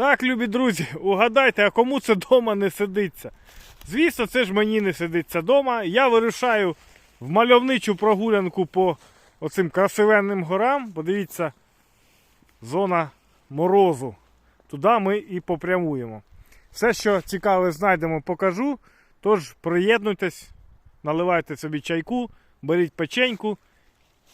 Так, любі друзі, угадайте, а кому це дома не сидиться? Звісно, це ж мені не сидиться дома. Я вирушаю в мальовничу прогулянку по оцим красивенним горам. Подивіться, зона морозу. Туди ми і попрямуємо. Все, що цікаве знайдемо, покажу. Тож приєднуйтесь, наливайте собі чайку, беріть печеньку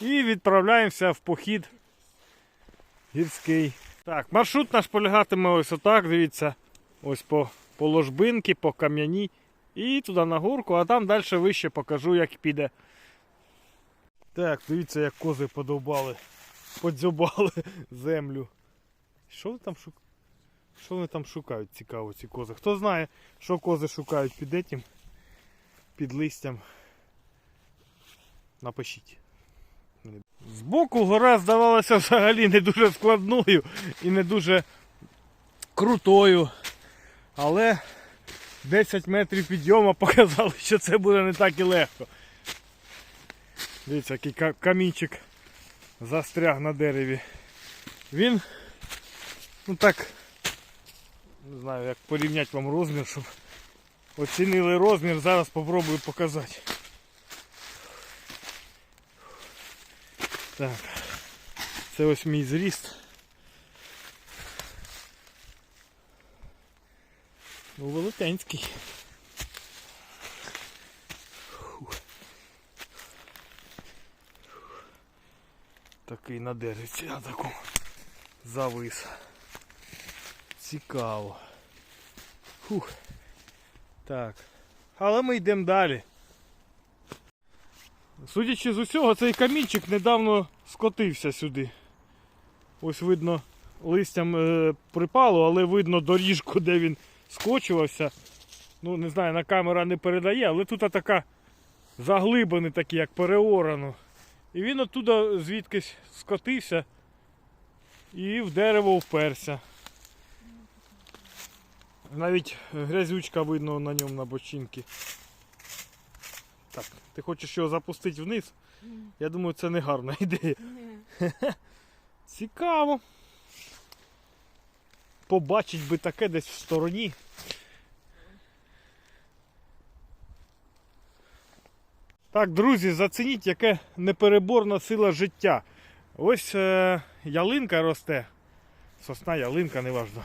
і відправляємося в похід гірський. Так, маршрут наш полягатиме ось отак, дивіться, ось по, по ложбинки, по кам'яні і туди на горку, а там далі вище покажу, як піде. Так, дивіться, як кози подовбали, подзьобали землю. Що вони там шукають? Що вони там шукають цікаво, ці кози? Хто знає, що кози шукають під этим, під листям. Напишіть. Збоку гора здавалася взагалі не дуже складною і не дуже крутою. Але 10 метрів підйому показали, що це буде не так і легко. Дивіться, який камінчик застряг на дереві. Він, ну так, не знаю, як порівняти вам розмір, щоб оцінили розмір, зараз спробую показати. Так. Це ось мій зріст. Ну, велетенський. Такий на деревці, на такому завис. Цікаво. Фух. Так. Але ми йдемо далі. Судячи з усього, цей камінчик недавно скотився сюди. Ось видно, листям е, припало, але видно доріжку, де він скочувався. Ну, не знаю, на камера не передає, але тут така заглибини такі, як переорано. І він оттуда звідкись скотився і в дерево вперся. Навіть грязючка видно на ньому на бочинці. Так, ти хочеш його запустити вниз? Я думаю, це не гарна ідея. Цікаво. Побачить би таке десь в стороні. Так, друзі, зацініть, яке непереборна сила життя. Ось е, ялинка росте. Сосна, ялинка, неважно.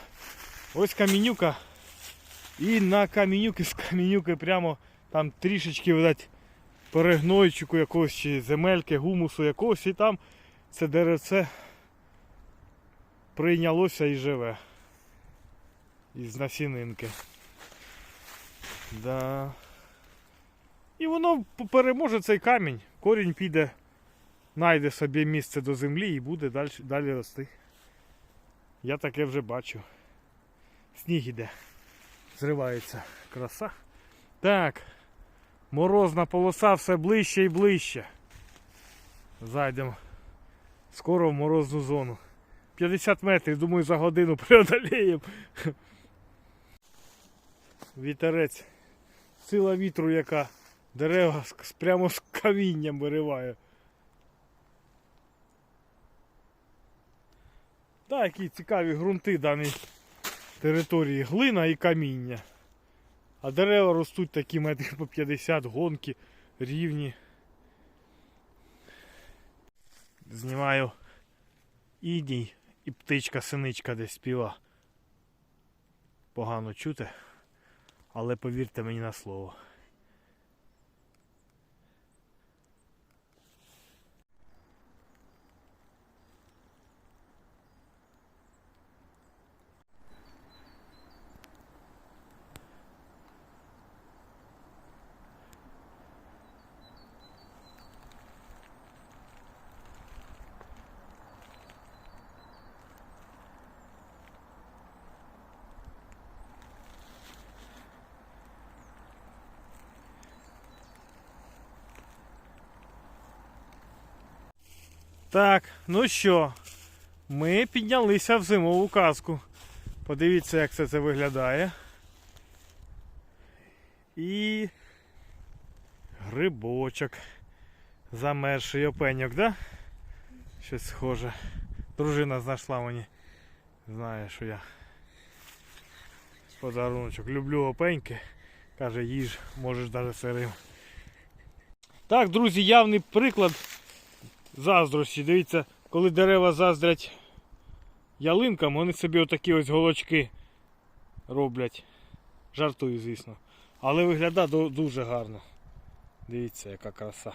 Ось камінюка. І на камінюки з камінюки прямо там трішечки видать, перегнойчику якогось чи земельки, гумусу якогось, і там це деревце прийнялося і живе. Із насінинки. Да. І воно переможе цей камінь. Корінь піде, знайде собі місце до землі і буде далі, далі рости. Я таке вже бачу. Сніг іде. Зривається краса. Так. Морозна полоса все ближче і ближче. Зайдемо скоро в морозну зону. 50 метрів, думаю, за годину преодоліємо. Вітерець. Сила вітру, яка дерева прямо з камінням вириває. Так, які цікаві ґрунти даній території. Глина і каміння. А дерева ростуть такі метрів по 50, гонки, рівні. Знімаю ідій і птичка синичка десь співа. Погано чути, але повірте мені на слово. Так, ну що, ми піднялися в зимову казку. Подивіться, як це, це виглядає. І грибочок. Замерший опеньок, да? Щось схоже. Дружина знайшла мені. Знає, що я Подаруночок. Люблю опеньки. Каже, їж, можеш навіть сирим. Так, друзі, явний приклад заздрості. Дивіться, коли дерева заздрять ялинкам, вони собі отакі ось голочки роблять. Жартую, звісно. Але виглядає дуже гарно. Дивіться, яка краса.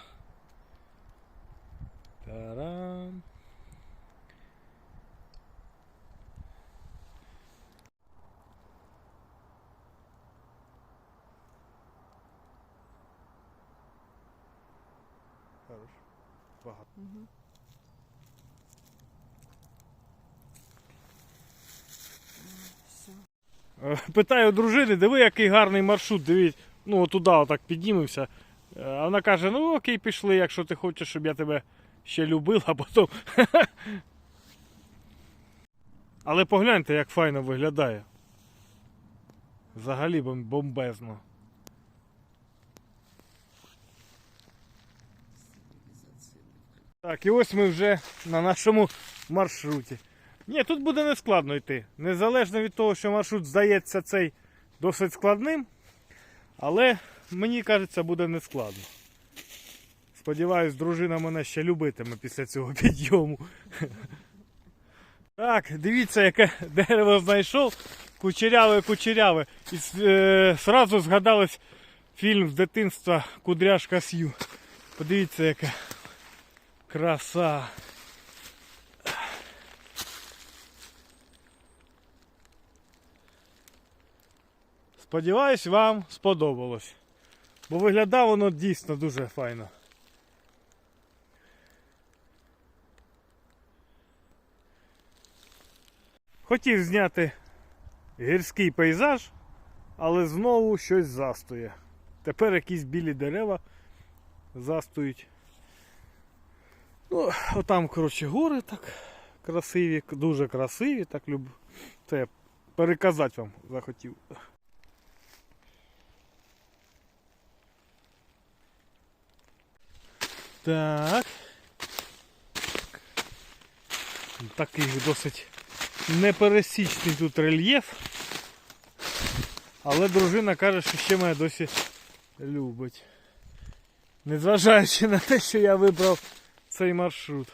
Тарам. Багато. Е, Питаю дружини, диви, який гарний маршрут, дивись, ну туди отак піднімемося. Е, А вона каже, ну окей, пішли, якщо ти хочеш, щоб я тебе ще любив, а потім. Але погляньте, як файно виглядає. Взагалі бомбезно. Так, і ось ми вже на нашому маршруті. Ні, тут буде не складно йти. Незалежно від того, що маршрут здається цей досить складним. Але мені кажеться, буде не складно. Сподіваюсь, дружина мене ще любитиме після цього підйому. Так, дивіться, яке дерево знайшов. Кучеряве, кучеряве. І е, сразу згадалось фільм з дитинства Кудряшка Сью. Подивіться, яка краса. Сподіваюсь, вам сподобалось. Бо виглядає воно дійсно дуже файно. Хотів зняти гірський пейзаж, але знову щось застує. Тепер якісь білі дерева застують. Ну, отам, коротше, гори так красиві, дуже красиві, так люблю. Це я переказати вам захотів. Так. Такий досить непересічний тут рельєф. Але дружина каже, що ще мене досі любить. Незважаючи на те, що я вибрав цей маршрут.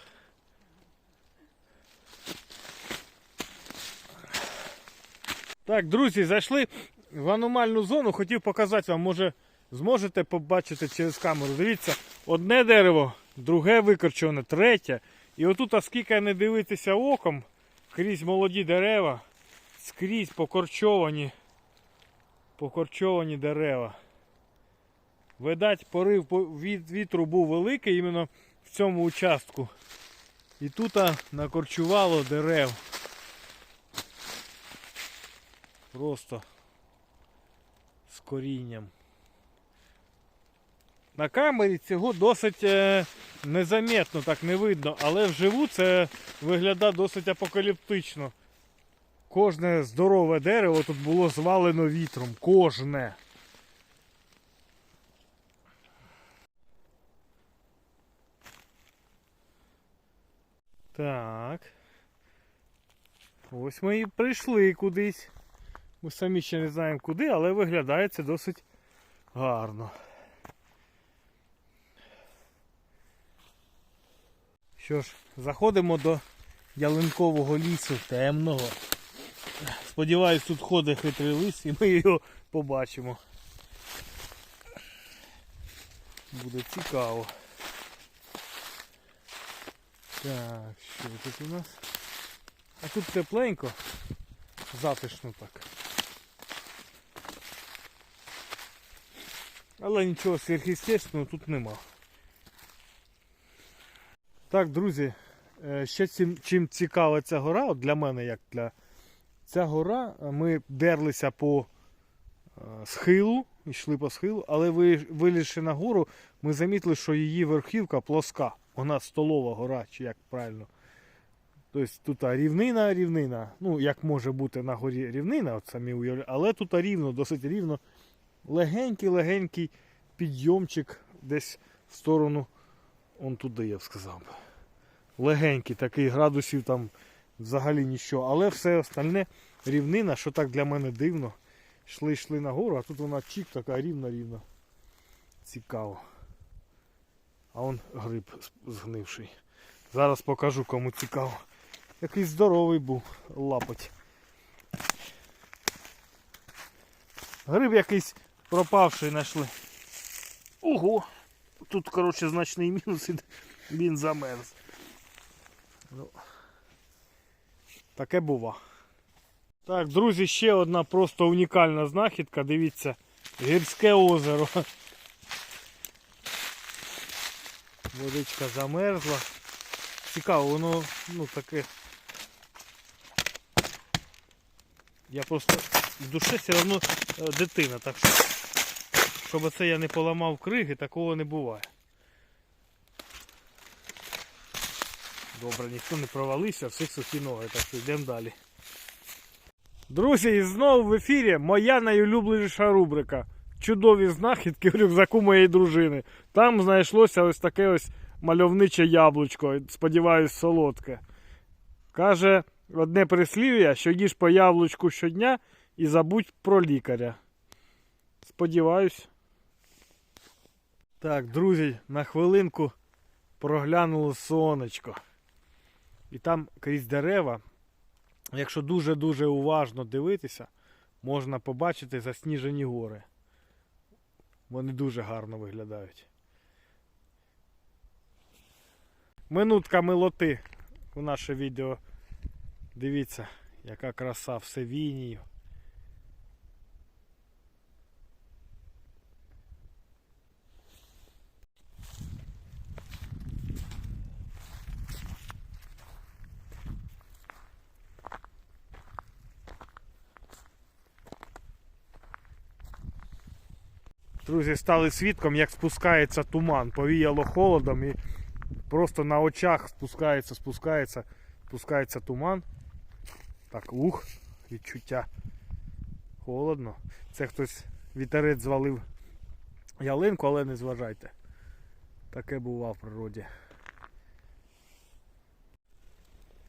Так, друзі, зайшли в аномальну зону. Хотів показати вам, може зможете побачити через камеру. Дивіться, одне дерево, друге викорчоване, третє. І отут, а скільки не дивитися оком, крізь молоді дерева, скрізь покорчовані, покорчовані дерева. Видать, порив вітру був великий іменно в цьому участку. І тут накорчувало дерев. Просто з корінням. На камері цього досить е, незаметно, так не видно, але вживу це виглядає досить апокаліптично. Кожне здорове дерево тут було звалено вітром. Кожне. Так. Ось ми і прийшли кудись. Ми самі ще не знаємо куди, але виглядає це досить гарно. Що ж, заходимо до ялинкового лісу темного. Сподіваюсь, тут ходить хитрий лис і ми його побачимо. Буде цікаво. Так, що тут у нас? А тут тепленько, затишно так. Але нічого сверхъестественного тут нема. Так, друзі, е, ще чим, чим цікава ця гора, от для мене як для ця гора, е, ми дерлися по е, схилу, йшли по схилу, але ви, вилізши на гору, ми замітили, що її верхівка плоска. Вона столова гора, чи як правильно. Тобто тут рівнина, рівнина. Ну, як може бути на горі рівнина, от самі уявляю, але тут рівно, досить рівно. Легенький-легенький підйомчик десь в сторону, он туди, я б сказав. Легенький, такий градусів там взагалі нічого. Але все остальне рівнина, що так для мене дивно. йшли, йшли нагору, а тут вона чік така рівна-рівна. Цікаво. А он гриб згнивший. Зараз покажу кому цікаво. Який здоровий був лапоть. Гриб якийсь пропавший знайшли. Ого! Тут, коротше, значний мінус, і він замерз. Ну, таке бува. Так, друзі, ще одна просто унікальна знахідка. Дивіться, гірське озеро. Водичка замерзла. Цікаво, воно ну таке. Я просто в душі все одно е, дитина, так що щоб це я не поламав криги, такого не буває. Добре, ніхто не провалився, всіх сухі ноги, так що йдемо далі. Друзі, і знову в ефірі моя найулюбленіша рубрика. Чудові знахідки в рюкзаку моєї дружини. Там знайшлося ось таке ось мальовниче яблучко, сподіваюсь, солодке. Каже одне прислів'я, що їж по яблучку щодня і забудь про лікаря. Сподіваюсь. Так, друзі, на хвилинку проглянуло сонечко. І там крізь дерева, якщо дуже-дуже уважно дивитися, можна побачити засніжені гори. Вони дуже гарно виглядають. Минутка милоти у наше відео. Дивіться, яка краса в Севінію. Друзі, стали свідком, як спускається туман. Повіяло холодом і просто на очах спускається, спускається, спускається туман. Так, ух, відчуття. Холодно. Це хтось вітерець звалив ялинку, але не зважайте. Таке бува в природі.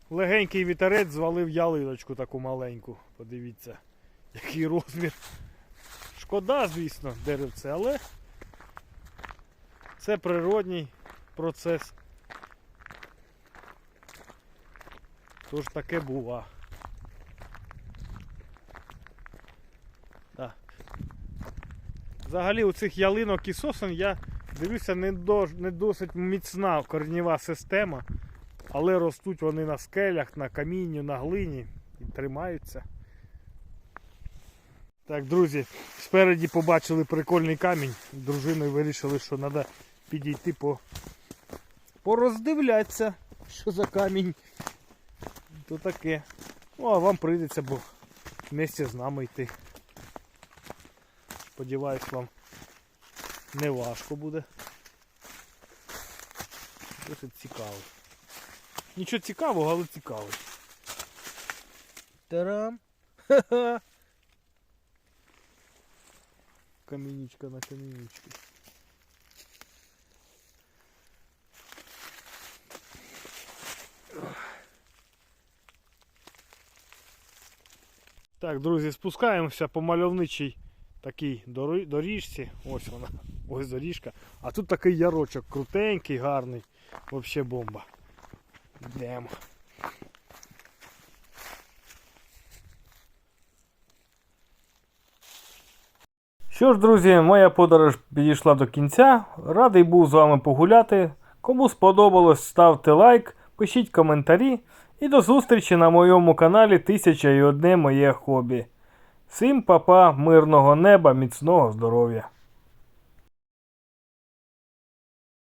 Легенький вітерець звалив ялиночку таку маленьку. Подивіться, який розмір. Шкода, звісно, деревце, але це природній процес. Тож таке бува. Да. Взагалі у цих ялинок і сосен я дивлюся не, до, не досить міцна корнєва система, але ростуть вони на скелях, на камінні, на глині і тримаються. Так, друзі, спереді побачили прикольний камінь. Дружиною вирішили, що треба підійти по... пороздивлятися, що за камінь. То таке. Ну, а вам прийдеться, бо вместе з нами йти. Сподіваюсь, вам не важко буде. Досить цікаво. Нічого цікавого, але цікаво. Тарам! Ха-ха! Каменичка на каменичке. Так, друзі, спускаємося по мальовничій такій доріжці. Ось вона, ось доріжка. А тут такий ярочок крутенький, гарний. Взагалі бомба. Йдемо. Що ж, друзі, моя подорож підійшла до кінця. Радий був з вами погуляти. Кому сподобалось, ставте лайк, пишіть коментарі і до зустрічі на моєму каналі Тисяча і одне моє хобі. Всім папа, мирного неба, міцного здоров'я!